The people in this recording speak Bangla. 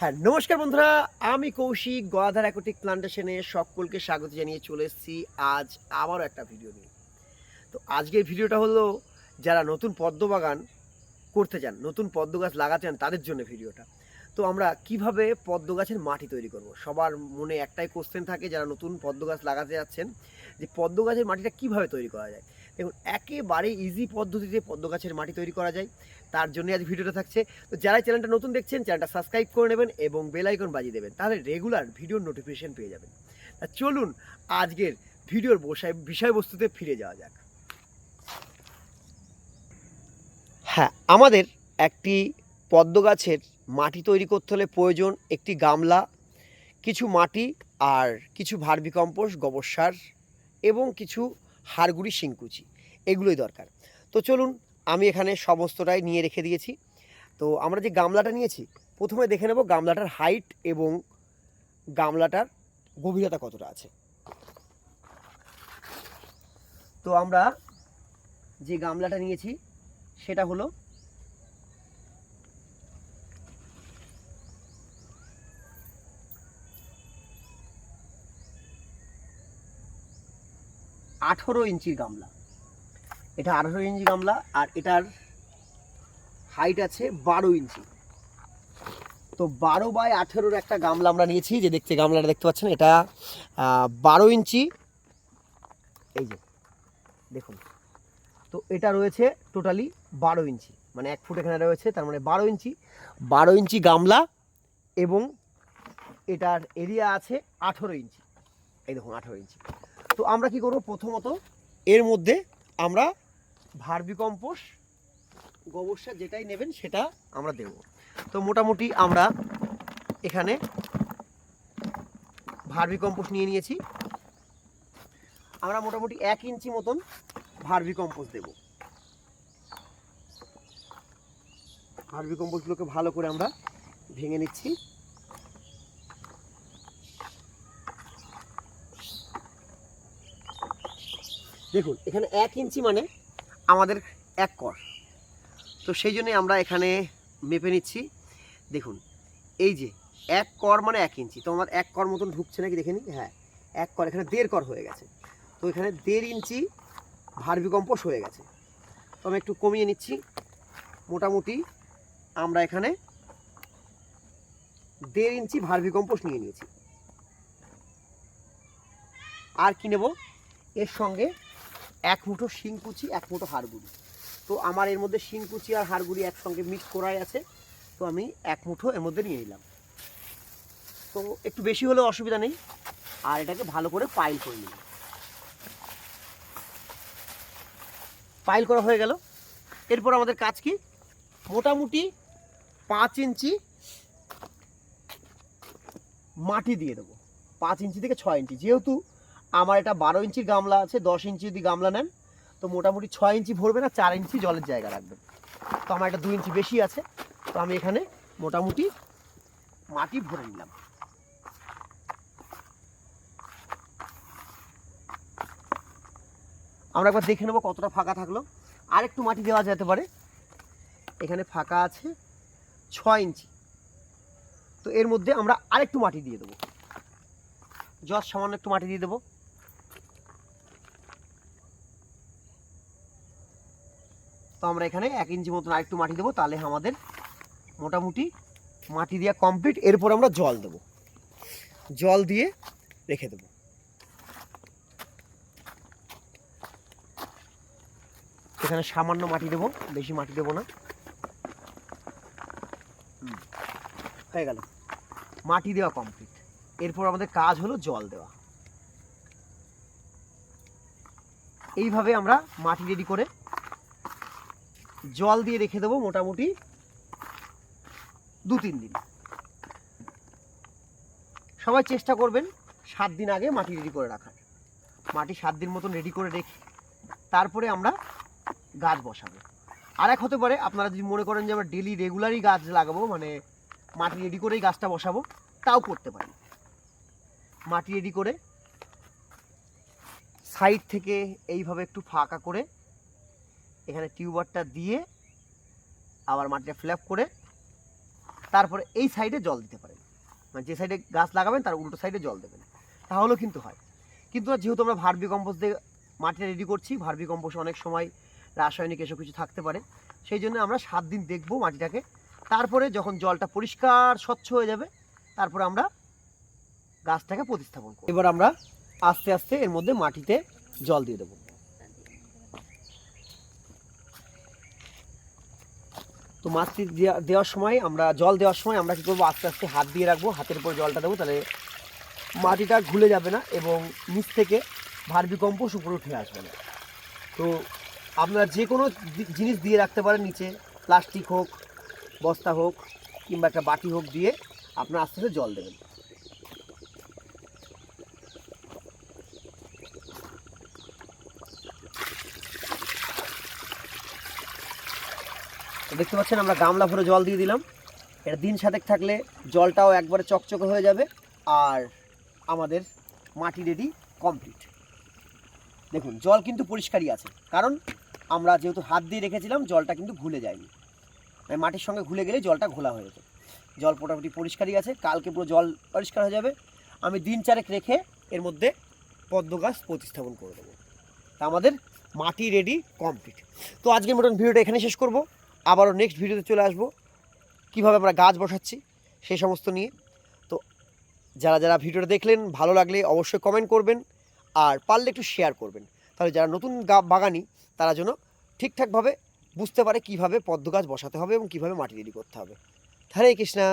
হ্যাঁ নমস্কার বন্ধুরা, আমি কৌশিক, গদাধার অ্যাকোটিক প্লান্টেশনে সকলকে স্বাগত জানিয়ে চলে এসেছি। আজ আবারও একটা ভিডিও নিয়ে। তো আজকের ভিডিওটা হলো, যারা নতুন পদ্ম বাগান করতে চান, নতুন পদ্ম গাছ লাগাতে চান, তাদের জন্য ভিডিওটা তো আমরা কীভাবে পদ্ম গাছের মাটি তৈরি করব? সবার মনে একটাই কোশ্চেন থাকে, যারা নতুন পদ্ম গাছ লাগাতে যাচ্ছেন, যে পদ্ম গাছের মাটিটা কীভাবে তৈরি করা যায়? দেখুন, একেবারে ইজি পদ্ধতিতে পদ্ম গাছের মাটি তৈরি করা যায়। তার জন্য আজ ভিডিওটা থাকছে। তো যারা চ্যানেলটা নতুন দেখছেন, চ্যানেলটা সাবস্ক্রাইব করে নেবেন এবং বেল আইকন বাজিয়ে দেবেন। তাহলে রেগুলার ভিডিওর নোটিফিকেশান পেয়ে যাবেন। তা চলুন, আজকের ভিডিওর বসায়, বিষয়বস্তুতে ফিরে যাওয়া যাক। হ্যাঁ আমাদের একটি পদ্ম গাছের মাটি তৈরি করতে হলে প্রয়োজন একটি গামলা, কিছু মাটি আর কিছু ভার্মিকম্পোস্ট, গোবর সার এবং কিছু হাড়গুড়ি, শিংকুচি, এগুলোই দরকার। তো চলুন, আমি এখানে সমস্তটাই নিয়ে রেখে দিয়েছি। তো আমরা যে গামলাটা নিয়েছি, প্রথমে দেখে নেব গামলাটার হাইট এবং গামলাটার গভীরতা কতটা আছে। তো আমরা যে গামলাটা নিয়েছি, সেটা হলো আঠেরো ইঞ্চির গামলা। এটা আঠারো ইঞ্চি গামলা আর এটার হাইট আছে বারো ইঞ্চি। তো বারো বাই আঠেরোর একটা গামলা আমরা নিয়েছি, যে দেখতে গামলাটা দেখতে পাচ্ছেন, এটা বারো ইঞ্চি। এই যে, দেখুন। তো এটা রয়েছে টোটালি বারো ইঞ্চি মানে এক ফুট এখানে রয়েছে, তার মানে বারো ইঞ্চি। বারো ইঞ্চি গামলা এবং এটার এরিয়া আছে আঠেরো ইঞ্চি। এই দেখুন, আঠেরো ইঞ্চি। তো আমরা কি করব? প্রথমত এর মধ্যে আমরা ভার্মিকম্পোস্ট গোবর সার যেটাই নেবেন সেটা আমরা দেব। তো মোটামুটি আমরা এখানে ভার্মিকম্পোস্ট নিয়ে নিয়েছি। আমরা মোটামুটি এক ইঞ্চি মতন ভার্মিকম্পোস্ট দেব। ভার্মিকম্পোস্টগুলোকে ভালো করে আমরা ভেঙে নিচ্ছি। দেখুন, এখানে এক ইঞ্চি মানে আমাদের এক কর। তো সেই জন্যে আমরা এখানে মেপে নিচ্ছি। দেখুন, এই যে এক কর মানে এক ইঞ্চি। তো আমার এক কর মতন ঢুকছে নাকি দেখে নিই হ্যাঁ এক কর, এখানে দেড় কর হয়ে গেছে। তো এখানে দেড় ইঞ্চি ভার্মিকম্পোস্ট হয়ে গেছে। তো আমি একটু কমিয়ে নিচ্ছি। মোটামুটি আমরা এখানে দেড় ইঞ্চি ভার্মিকম্পোস্ট নিয়ে নিয়েছি। আর কি নেব? এর সঙ্গে এক মুঠো শিংকুচি, এক মুঠো হাড়গুড়ি। তো আমার এর মধ্যে শিংকুচি আর হাড়গুড়ি একসঙ্গে মিক্স করাই আছে। তো আমি এক মুঠো এর মধ্যে নিয়ে নিলাম। তো একটু বেশি হলে অসুবিধা নেই। আর এটাকে ভালো করে পাইল করে নিলাম। পাইল করা হয়ে গেল। এরপর আমাদের কাজ কি? মোটামুটি পাঁচ ইঞ্চি মাটি দিয়ে দেবো। পাঁচ ইঞ্চি থেকে ছয় ইঞ্চি। যেহেতু আমার এটা বারো ইঞ্চির গামলা আছে, দশ ইঞ্চি যদি গামলা নেন, তো মোটামুটি ছয় ইঞ্চি ভরবে না, চার ইঞ্চি জলের জায়গা রাখবেন তো আমার এটা দু ইঞ্চি বেশি আছে, তো আমি এখানে মোটামুটি মাটি ভরে নিলাম। আমরা একবার দেখে নেব কতটা ফাঁকা থাকল। আর একটু মাটি দেওয়া যেতে পারে। এখানে ফাঁকা আছে ছয় ইঞ্চি। তো এর মধ্যে আমরা আরেকটু মাটি দিয়ে দেবো। জল সামান্য একটু মাটি দিয়ে দেবো। আমরা এখানে এক ইঞ্চি মতন আরেকটু মাটি দেবো, তাহলে আমাদের মোটামুটি মাটি দেওয়া কমপ্লিট এরপর আমরা জল দেবো। জল দিয়ে রেখে দেবো। এখানে সামান্য মাটি দেবো, বেশি মাটি দেবো না। হয়ে গেল। মাটি দেওয়া কমপ্লিট এরপর আমাদের কাজ হলো জল দেওয়া। এইভাবে আমরা মাটি রেডি করে জল দিয়ে রেখে দেবো মোটামুটি দু তিন দিন। সবাই চেষ্টা করবেন সাত দিন আগে মাটি রেডি করে রাখার। মাটি সাত দিন মতন রেডি করে রেখে তারপরে আমরা গাছ বসাবো। আর এক হতে পারে আপনারা যদি মনে করেন যে আমরা ডেলি রেগুলারই গাছ লাগাবো মানে মাটি রেডি করেই গাছটা বসাবো, তাও করতে পারি মাটি রেডি করে সাইড থেকে এইভাবে একটু ফাঁকা করে এখানে টিউবারটা দিয়ে আবার মাটিটা ফ্ল্যাপ করে তারপরে এই সাইডে জল দিতে পারেন। মানে যে সাইডে গাছ লাগাবেন, তার উল্টো সাইডে জল দেবেন। তাহলেও কিন্তু হয়। কিন্তু যেহেতু আমরা ভার্মি কম্পোস্ট দিয়ে মাটিটা রেডি করছি ভার্মি কম্পোস্ট অনেক সময় রাসায়নিক এসব কিছু থাকতে পারে। সেই জন্য আমরা সাত দিন দেখব মাটিটাকে। তারপরে যখন জলটা পরিষ্কার, স্বচ্ছ হয়ে যাবে, তারপরে আমরা গাছটাকে প্রতিস্থাপন করব। এবার আমরা আস্তে আস্তে এর মধ্যে মাটিতে জল দিয়ে দেবো। তো দেওয়া- দেওয়ার সময় আমরা, জল দেওয়ার সময় আমরা কী করব? আস্তে আস্তে হাত দিয়ে রাখব। হাতের উপর জলটা দেবো তাহলে মাটিটা ঘুলে যাবে না এবং নিচ থেকে ভার্মি কম্পোস উপরে উঠে আসবে না। তো আপনারা যে কোনো জিনিস দিয়ে রাখতে পারেন নিচে। প্লাস্টিক হোক, বস্তা হোক কিংবা একটা বাটি হোক দিয়ে আপনারা আস্তে আস্তে জল দেবেন। তো দেখতে পাচ্ছেন আমরা গামলা ভরে জল দিয়ে দিলাম। এটা দিন সাতেক থাকলে জলটাও একবারে চকচকে হয়ে যাবে আর আমাদের মাটি রেডি কমপ্লিট দেখুন, জল কিন্তু পরিষ্কারই আছে, কারণ আমরা যেহেতু হাত দিয়ে রেখেছিলাম, জলটা কিন্তু ঘুলে যায়নি। মানে মাটির সঙ্গে ঘুলে গেলে জলটা ঘোলা হয়ে যেত। জল মোটামুটি পরিষ্কারই আছে, কালকে পুরো জল পরিষ্কার হয়ে যাবে। আমি দিন চারেক রেখে এর মধ্যে পদ্ম গাছ প্রতিস্থাপন করে দেবো। তা আমাদের মাটি রেডি কমপ্লিট তো আজকের মতন ভিডিওটা এখানে শেষ করব। আবারও নেক্সট ভিডিওতে চলে আসব। কীভাবে আমরা গাছ বসাচ্ছি সেই সমস্ত নিয়ে। তো যারা যারা ভিডিওটা দেখলেন, ভালো লাগলে অবশ্যই কমেন্ট করবেন আর পারলে একটু শেয়ার করবেন। তাহলে যারা নতুন বাগানি, তারা যেন ঠিকঠাকভাবে বুঝতে পারে কীভাবে পদ্ম গাছ বসাতে হবে এবং কীভাবে মাটি তৈরি করতে হবে। হরে কৃষ্ণা।